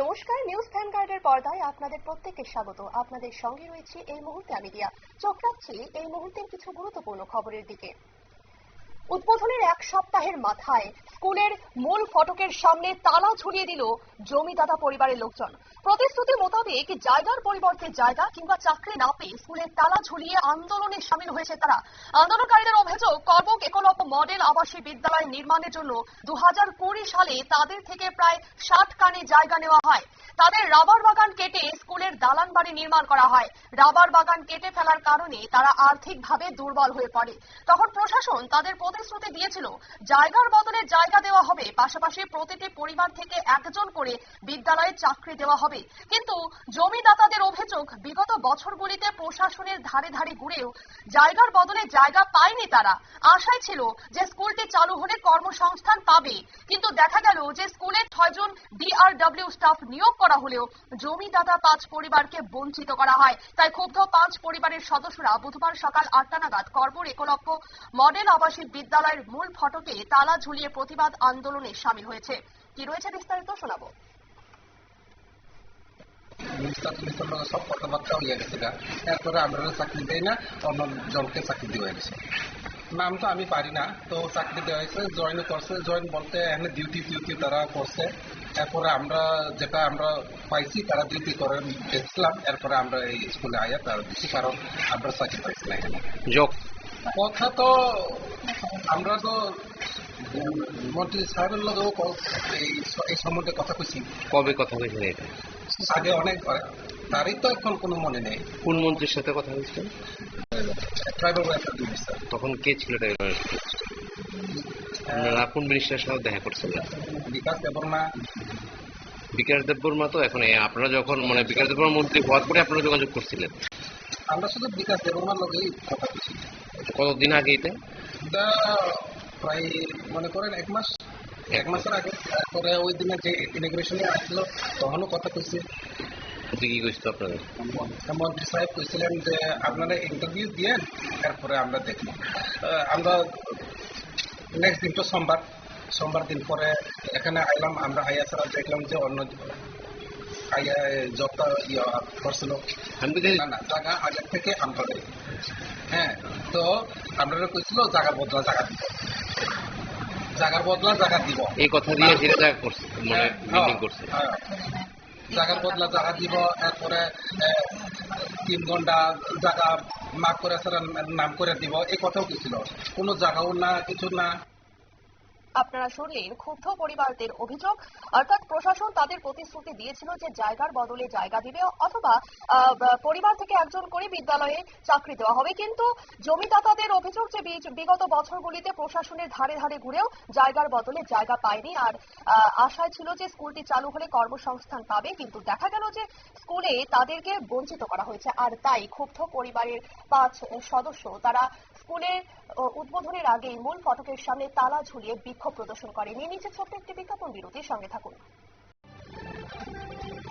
নমস্কার, নিউজ ভ্যানগার্ডের পর্দায় আপনাদের প্রত্যেককে স্বাগত। আপনাদের সঙ্গে রয়েছে এই মুহূর্তে আমি দিয়া। চোখ রাখছি এই মুহূর্তের কিছু গুরুত্বপূর্ণ খবরের দিকে। উদ্বোধনের এক সপ্তাহের মাথায় স্কুলের মূল ফটকের সামনে তালা ঝুলিয়ে দিল জমিদাতা পরিবারের লোকজন। প্রতিশ্রুতি মোতাবেক জায়গার পরিবর্তে জায়গা কিংবা চাকরি না পেয়ে স্কুলের তালা ঝুলিয়ে আন্দোলনে সামিল হয়েছে তারা। আন্দোলনকারীদের অভিযোগ করবক একলব্য মডেল আবাসিক বিদ্যালয় নির্মাণের জন্য দু হাজার কুড়ি সালে তাদের থেকে প্রায় ষাট কানে জায়গা নেওয়া হয়। তাদের রাবার বাগান কেটে স্কুলের দালান বাড়ি নির্মাণ করা হয়। রাবার বাগান কেটে ফেলার কারণে তারা আর্থিকভাবে দুর্বল হয়ে পড়ে। তখন প্রশাসন তাদের প্রতিশ্রুতি দিয়েছিল। জায়গার বদলে জায়গা দেওয়া হবে। পাশাপাশি প্রতিটি পরিবার থেকে একজন করে বিদ্যালয়ে চাকরি দেওয়া হবে। কিন্তু জমিদাতাদের অভিযোগ, বিগত বছরগুলিতে প্রশাসনের ধারে ধারে ঘুরেও জায়গার বদলে জায়গা পায়নি তারা। আশায় ছিল যে স্কুলটি চালু হলে কর্মসংস্থান পাবে। কিন্তু দেখা গেল যে স্কুলে ছয়জন ডিআরডব্লিউ স্টাফ নিয়োগ করা হলেও জমিদাতা পাঁচ পরিবারকে বঞ্চিত করা হয়। তাই ক্ষুব্ধ পাঁচ পরিবারের সদস্যরা বুধবার সকাল আটটা নাগাদ কর্পর একলব্য মডেল আবাসিক বিদ্যালয়ের মূল ফটকে তালা ঝুলিয়ে প্রতিবাদ আন্দোলনে সামিল হয়েছে। কি রয়েছে বিস্তারিত শোনাবো। সব কথাবার্তা হইয়া গেছে এরপরে আমরা চাকরি দেই না অন্য জনকে চাকরি দেওয়া গেছে নাম তো আমি পারি না তো চাকরি দেওয়া হয়েছে জয়েন করছে জয়েন বলতে এখানে ডিউটি টিউটি তারা করছে। এরপরে আমরা যেটা আমরা পাইছি তারা ডিউটি করে গেছিলাম এরপরে আমরা এই স্কুলে আয়া তারা দিচ্ছি কারণ আমরা চাকরি পাইছি না এখানে যোগ কথা তো আমরা তো মন্ত্রী সাহেবের লগেও এই সম্বন্ধে কথা কইছি। কবে কথা হয়েছিল এটা? আগে অনেক তারই তো এখন কোনো মনে নেই। কোন মন্ত্রীর সাথে কথা হয়েছিল? ট্রাইবাল ওয়েলফেয়ার মিনিস্টার তখন কে ছিল আপনারা কোন মিনিস্টারের সাথে দেখা করছিলেন বিকাশ দেবর্মা বিকাশ দেববর্মা তো এখন আপনারা যখন মানে বিকাশ দেববর্মা মন্ত্রী হওয়ার পরে আপনারা যোগাযোগ করছিলেন। আমরা শুধু বিকাশ দেবর্মার লগেই কথা বলছি। কতদিন আগে এটা? প্রায় মনে করেন এক মাস এক মাসের আগে। তারপরে ওই দিনে যে ইমিগ্রেশনে আসলো তখনও কথা কইছে। মন্ত্রী কি কইছিল আপনাদের মন্ত্রী সাহেব কইছিলেন যে আপনারা ইন্টারভিউ দিয়েন তারপরে আমরা দেখব। আমরা নেক্সট দিন তো সোমবার সোমবার দিন পরে এখানে আইলাম আমরা আইয়া ছাড়া দেখলাম যে অন্য জবটা ইয়া করছিল আমি না জায়গা আগের থেকে আমরা দেই। হ্যাঁ তো আমরা কইছিল জায়গার বদলা জায়গা দিব। জায়গার বদলা জায়গা দিব। এই কথা দিয়ে সেটা জায়গা করছে মানে হ্যাঁ, মিটিং করছে। হ্যাঁ। জায়গার বদলা জায়গা দিব এরপরে তিন ঘণ্টা জায়গা মাফ করে নাম করে দিব এই কথাও কিছু কোনো জায়গাও না কিছু না। আপনারা শুনলেন ক্ষুব্ধ পরিবারদের অভিযোগ। অর্থাৎ প্রশাসন তাদের প্রতিশ্রুতি দিয়েছিল যে জায়গার বদলে জায়গা দিবে অথবা পরিবার থেকে একজন করে বিদ্যালয়ে চাকরি দেওয়া হবে। কিন্তু জমিদাতাদের অভিযোগ যে বিগত বছরগুলিতে প্রশাসনের ধারে ধারে ঘুরেও জায়গার বদলে জায়গা পায়নি। আর আশায় ছিল যে স্কুলটি চালু হলে কর্মসংস্থান পাবে। কিন্তু দেখা গেল যে স্কুলে তাদেরকে বঞ্চিত করা হয়েছে। আর তাই ক্ষুব্ধ পরিবারের পাঁচ সদস্য, তারা স্কুলের উদ্বোধনের আগেই মূল ফটকের সামনে তালা ঝুলিয়ে বিক্ষোভ প্রদর্শন করেনি নিচে ছোট্ট একটি বিজ্ঞাপন বিরতির সঙ্গে থাকুন।